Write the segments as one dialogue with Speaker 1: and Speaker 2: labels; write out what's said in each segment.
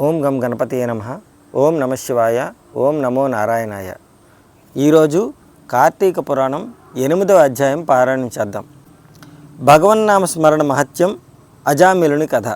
Speaker 1: ఓం గం గణపతియే నమ. ఓం నమశివాయ ఓం నమో నారాయణాయ. ఈరోజు కార్తీక పురాణం ఎనిమిదవ అధ్యాయం పారాయణం చేద్దాం. భగవన్నామ స్మరణ మహత్యం అజామిలుని కథ.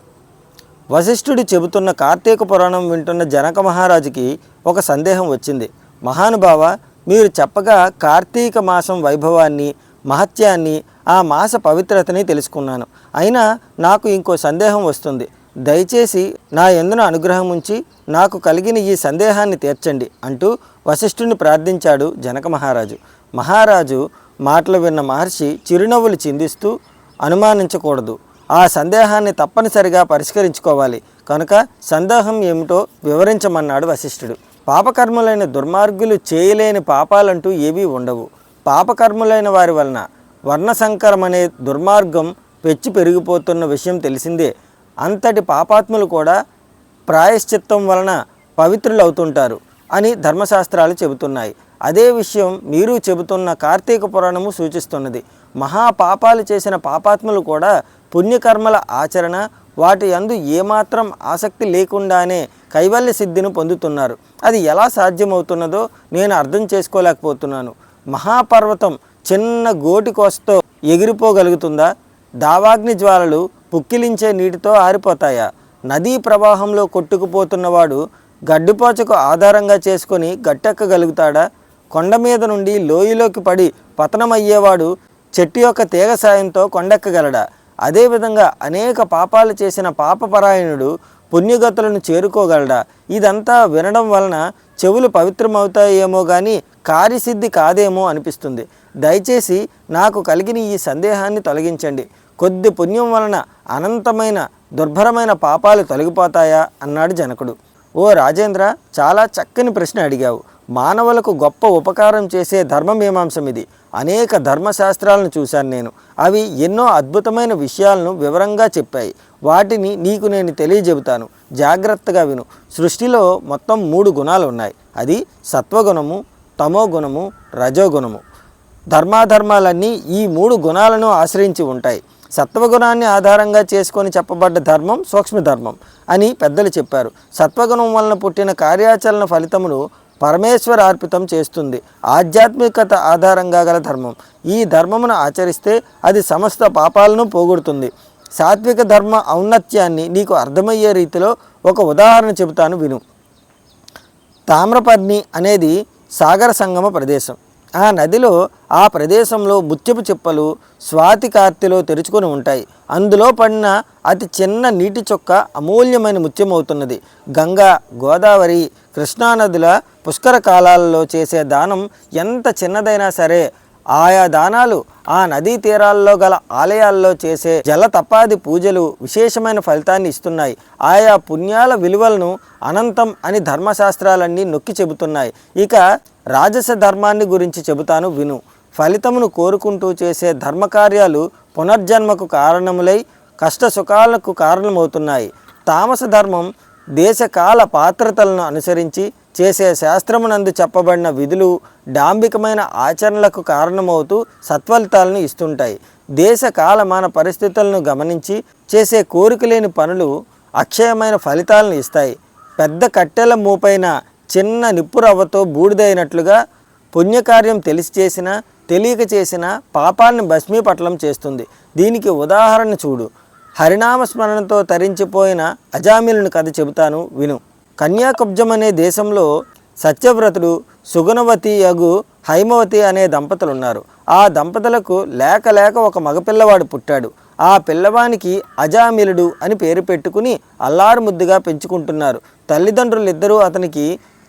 Speaker 1: వశిష్ఠుడు చెబుతున్న కార్తీక పురాణం వింటున్న జనక మహారాజుకి ఒక సందేహం వచ్చింది. మహానుభావ మీరు చెప్పగా కార్తీక మాసం వైభవాన్ని మహత్యాన్ని ఆ మాస పవిత్రతని తెలుసుకున్నాను. అయినా నాకు ఇంకో సందేహం వస్తుంది. దయచేసి నా ఎందున అనుగ్రహం ఉంచి నాకు కలిగిన ఈ సందేహాన్ని తీర్చండి అంటూ వశిష్ఠుని ప్రార్థించాడు జనక మహారాజు. మహారాజు మాటలు విన్న మహర్షి చిరునవ్వులు చిందిస్తూ అనుమానించకూడదు. ఆ సందేహాన్ని తప్పనిసరిగా పరిష్కరించుకోవాలి. కనుక సందేహం ఏమిటో వివరించమన్నాడు వశిష్ఠుడు. పాపకర్ములైన దుర్మార్గులు చేయలేని పాపాలంటూ ఏవీ ఉండవు. పాపకర్ములైన వారి వలన వర్ణసంకరం అనే దుర్మార్గం పెచ్చి పెరిగిపోతున్న విషయం తెలిసిందే. అంతటి పాపాత్ములు కూడా ప్రాయశ్చిత్తం వలన పవిత్రులు అవుతుంటారు అని ధర్మశాస్త్రాలు చెబుతున్నాయి. అదే విషయం మీరు చెబుతున్న కార్తీక పురాణము సూచిస్తున్నది. మహాపాపాలు చేసిన పాపాత్ములు కూడా పుణ్యకర్మల ఆచరణ వాటి యందు ఏమాత్రం ఆసక్తి లేకుండానే కైవల్య సిద్ధిని పొందుతున్నారు. అది ఎలా సాధ్యమవుతున్నదో నేను అర్థం చేసుకోలేకపోతున్నాను. మహాపర్వతం చిన్న గోటి కోసతో ఎగిరిపోగలుగుతుందా? దావాగ్ని జ్వాలలు పుక్కిలించే నీటితో ఆరిపోతాయా? నదీ ప్రవాహంలో కొట్టుకుపోతున్నవాడు గడ్డిపోచకు ఆధారంగా చేసుకొని గట్టెక్కగలుగుతాడా? కొండ మీద నుండి లోయలోకి పడి పతనమయ్యేవాడు చెట్టు యొక్క తీగ సాయంతో కొండెక్కగలడా? అదేవిధంగా అనేక పాపాలు చేసిన పాపపరాయణుడు పుణ్యగతులను చేరుకోగలడా? ఇదంతా వినడం వలన చెవులు పవిత్రమవుతాయేమో కానీ కార్యసిద్ధి కాదేమో అనిపిస్తుంది. దయచేసి నాకు కలిగిన ఈ సందేహాన్ని తొలగించండి. కొద్ది పుణ్యం వలన అనంతమైన దుర్భరమైన పాపాలు తొలగిపోతాయా అన్నాడు జనకుడు. ఓ రాజేంద్ర చాలా చక్కని ప్రశ్న అడిగావు. మానవులకు గొప్ప ఉపకారం చేసే ధర్మమీమాంసం ఇది. అనేక ధర్మశాస్త్రాలను చూశాను నేను. అవి ఎన్నో అద్భుతమైన విషయాలను వివరంగా చెప్పాయి. వాటిని నీకు నేను తెలియజెబుతాను. జాగ్రత్తగా విను. సృష్టిలో మొత్తం మూడు గుణాలు ఉన్నాయి. అది సత్వగుణము తమోగుణము రజోగుణము. ధర్మాధర్మాలన్నీ ఈ మూడు గుణాలను ఆశ్రయించి ఉంటాయి. సత్వగుణాన్ని ఆధారంగా చేసుకొని చెప్పబడ్డ ధర్మం సూక్ష్మధర్మం అని పెద్దలు చెప్పారు. సత్వగుణం వలన పుట్టిన కార్యాచరణ ఫలితమును పరమేశ్వర అర్పితం చేస్తుంది. ఆధ్యాత్మికత ఆధారంగా గల ధర్మం. ఈ ధర్మమును ఆచరిస్తే అది సమస్త పాపాలను పోగొడుతుంది. సాత్విక ధర్మ ఔన్నత్యాన్ని నీకు అర్థమయ్యే రీతిలో ఒక ఉదాహరణ చెబుతాను విను. తామ్రపర్ణి అనేది సాగర సంగమ ప్రదేశం. ఆ నదిలో ఆ ప్రదేశంలో ముత్యపు చిప్పలు స్వాతి కార్తెలో తెరుచుకొని ఉంటాయి. అందులో పడిన అతి చిన్న నీటి చొక్క అమూల్యమైన ముత్యం అవుతున్నది గంగా గోదావరి కృష్ణానదుల పుష్కర కాలాలలో చేసే దానం ఎంత చిన్నదైనా సరే ఆయా దానాలు ఆ నదీ తీరాల్లో గల ఆలయాల్లో చేసే జల తపాది పూజలు విశేషమైన ఫలితాన్ని ఇస్తున్నాయి. ఆయా పుణ్యాల విలువలను అనంతం అని ధర్మశాస్త్రాలన్నీ నొక్కి చెబుతున్నాయి. ఇక రాజస ధర్మాన్ని గురించి చెబుతాను విను. ఫలితమును కోరుకుంటూ చేసే ధర్మకార్యాలు పునర్జన్మకు కారణములై కష్ట సుఖాలకు కారణమవుతున్నాయి. తామస ధర్మం దేశకాల పాత్రతలను అనుసరించి చేసే శాస్త్రమునందు చెప్పబడిన విధులు డాంబికమైన ఆచరణలకు కారణమవుతూ సత్ఫలితాలను ఇస్తుంటాయి. దేశకాల మన పరిస్థితులను గమనించి చేసే కోరికలేని పనులు అక్షయమైన ఫలితాలను ఇస్తాయి. పెద్ద కట్టెల మూపైన చిన్న నిప్పురవ్వతో బూడిదైనట్లుగా పుణ్యకార్యం తెలిసి చేసిన తెలియక చేసిన పాపాన్ని భస్మీపట్లం చేస్తుంది. దీనికి ఉదాహరణ చూడు. హరినామ స్మరణతో తరించిపోయిన అజామిలుని కథ చెబుతాను విను. కన్యాకుబ్జం అనే దేశంలో సత్యవ్రతుడు సుగుణవతి యగు హైమవతి అనే దంపతులు ఉన్నారు ఆ దంపతులకు లేక లేక ఒక మగపిల్లవాడు పుట్టాడు. ఆ పిల్లవానికి అజామిలుడు అని పేరు పెట్టుకుని అల్లారు ముద్దుగా పెంచుకుంటున్నారు. తల్లిదండ్రులిద్దరూ అతనికి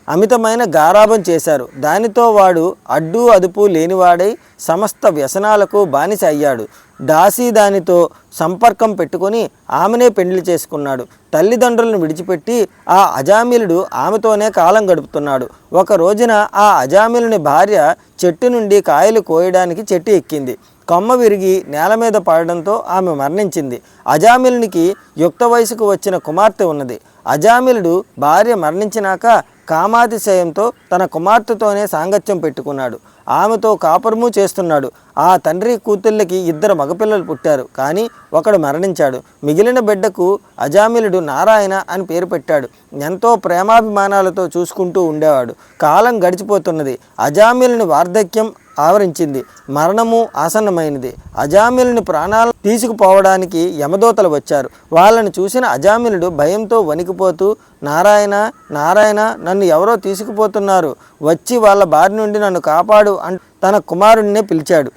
Speaker 1: అమితమైన గారాభం చేశారు. దానితో వాడు అడ్డు అదుపు లేనివాడై సమస్త వ్యసనాలకు బానిస అయ్యాడు. దాసి దానితో సంపర్కం పెట్టుకొని ఆమెనే పెండ్లి చేసుకున్నాడు. తల్లిదండ్రులను విడిచిపెట్టి ఆ అజామిలుడు ఆమెతోనే కాలం గడుపుతున్నాడు. ఒక రోజున ఆ అజామిలుని భార్య చెట్టు నుండి కాయలు కోయడానికి చెట్టు ఎక్కింది. కొమ్మ విరిగి నేల మీద పడడంతో ఆమె మరణించింది. అజామిలునికి యుక్త వయసుకు వచ్చిన కుమార్తె ఉన్నది. అజామిలుడు భార్య మరణించినాక కామాతిశయంతో తన కుమార్తెతోనే సాంగత్యం పెట్టుకున్నాడు. ఆమెతో కాపురము చేస్తున్నాడు. ఆ తండ్రి కూతుళ్ళకి ఇద్దరు మగపిల్లలు పుట్టారు. కానీ ఒకడు మరణించాడు. మిగిలిన బిడ్డకు అజామిలుడు నారాయణ అని పేరు పెట్టాడు. ఎంతో ప్రేమాభిమానాలతో చూసుకుంటూ ఉండేవాడు. కాలం గడిచిపోతున్నది. అజామిలుని వార్ధక్యం ఆవరించింది. మరణము ఆసన్నమైనది. అజామిలుని ప్రాణాలు తీసుకుపోవడానికి యమదూతలు వచ్చారు. వాళ్ళని చూసిన అజామిలుడు భయంతో వణికిపోతూ నారాయణ నారాయణ నన్ను ఎవరో తీసుకుపోతున్నారు. వచ్చి వాళ్ళ బారి నుండి నన్ను కాపాడు అని తన కుమారుడినే పిలిచాడు.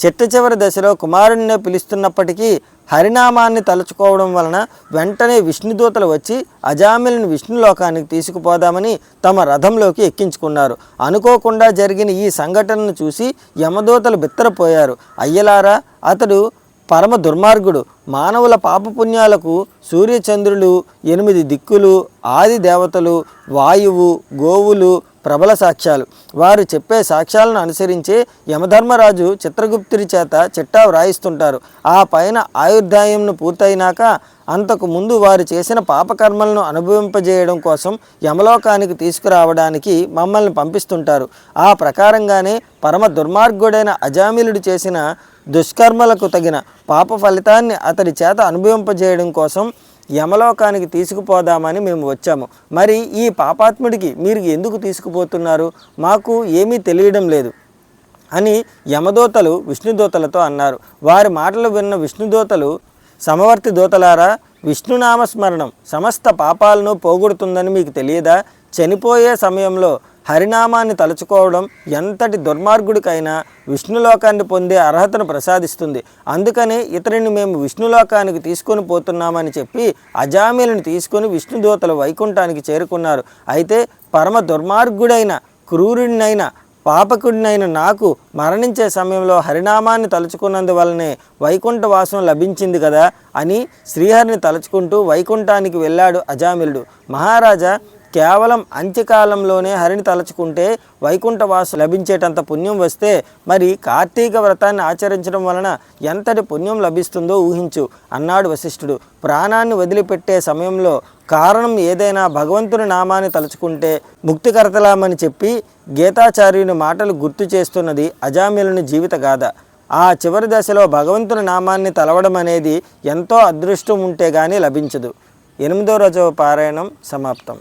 Speaker 1: చిట్ట చివరి దశలో కుమారుడిని పిలుస్తున్నప్పటికీ హరినామాన్ని తలుచుకోవడం వలన వెంటనే విష్ణుదూతలు వచ్చి అజామిల్ని విష్ణులోకానికి తీసుకుపోదామని తమ రథంలోకి ఎక్కించుకున్నారు. అనుకోకుండా జరిగిన ఈ సంఘటనను చూసి యమదూతలు బిత్తరపోయారు. అయ్యలారా అతడు పరమ దుర్మార్గుడు. మానవుల పాపపుణ్యాలకు సూర్యచంద్రులు ఎనిమిది దిక్కులు ఆది దేవతలు వాయువు గోవులు ప్రబల సాక్ష్యాలు. వారు చెప్పే సాక్ష్యాలను అనుసరించి యమధర్మరాజు చిత్రగుప్తుడి చేత చిట్టా వ్రాయిస్తుంటారు. ఆ పైన ఆయుర్దాయంను పూర్తయినాక అంతకు ముందు వారు చేసిన పాపకర్మలను అనుభవింపజేయడం కోసం యమలోకానికి తీసుకురావడానికి మమ్మల్ని పంపిస్తుంటారు. ఆ ప్రకారంగానే పరమ దుర్మార్గుడైన అజామిలుడు చేసిన దుష్కర్మలకు తగిన పాప ఫలితాన్ని అతడి చేత అనుభవింపజేయడం కోసం యమలోకానికి తీసుకుపోదామని మేము వచ్చాము. మరి ఈ పాపాత్ముడికి మీరు ఎందుకు తీసుకుపోతున్నారు? మాకు ఏమీ తెలియడం లేదు అని యమదూతలు విష్ణుదూతలతో అన్నారు. వారి మాటలు విన్న విష్ణుదూతలు సమవర్తి దూతలారా విష్ణునామస్మరణం సమస్త పాపాలను పోగొడుతుందని మీకు తెలియదా? చనిపోయే సమయంలో హరినామాన్ని తలుచుకోవడం ఎంతటి దుర్మార్గుడికైనా విష్ణులోకాన్ని పొందే అర్హతను ప్రసాదిస్తుంది. అందుకని ఇతరుని మేము విష్ణులోకానికి తీసుకొని పోతున్నామని చెప్పి అజామీలను తీసుకొని విష్ణుదూతలు వైకుంఠానికి చేరుకున్నారు. అయితే పరమ దుర్మార్గుడైన క్రూరుడినైన పాపకుడినైన నాకు మరణించే సమయంలో హరినామాన్ని తలుచుకున్నందువలనే వైకుంఠ వాసం లభించింది కదా అని శ్రీహరిని తలుచుకుంటూ వైకుంఠానికి వెళ్ళాడు అజామిలుడు. మహారాజా కేవలం అంత్యకాలంలోనే హరిని తలుచుకుంటే వైకుంఠవాసు లభించేటంత పుణ్యం వస్తే మరి కార్తీక వ్రతాన్ని ఆచరించడం వలన ఎంతటి పుణ్యం లభిస్తుందో ఊహించు అన్నాడు వశిష్ఠుడు. ప్రాణాన్ని వదిలిపెట్టే సమయంలో కారణం ఏదైనా భగవంతుని నామాన్ని తలుచుకుంటే ముక్తికర్తలామని చెప్పి గీతాచార్యుని మాటలు గుర్తు చేస్తున్నది అజామిలుని జీవిత గాథ. ఆ చివరి దశలో భగవంతుని నామాన్ని తలవడం అనేది ఎంతో అదృష్టం ఉంటే కానీ లభించదు. ఎనిమిదో రోజు పారాయణం సమాప్తం.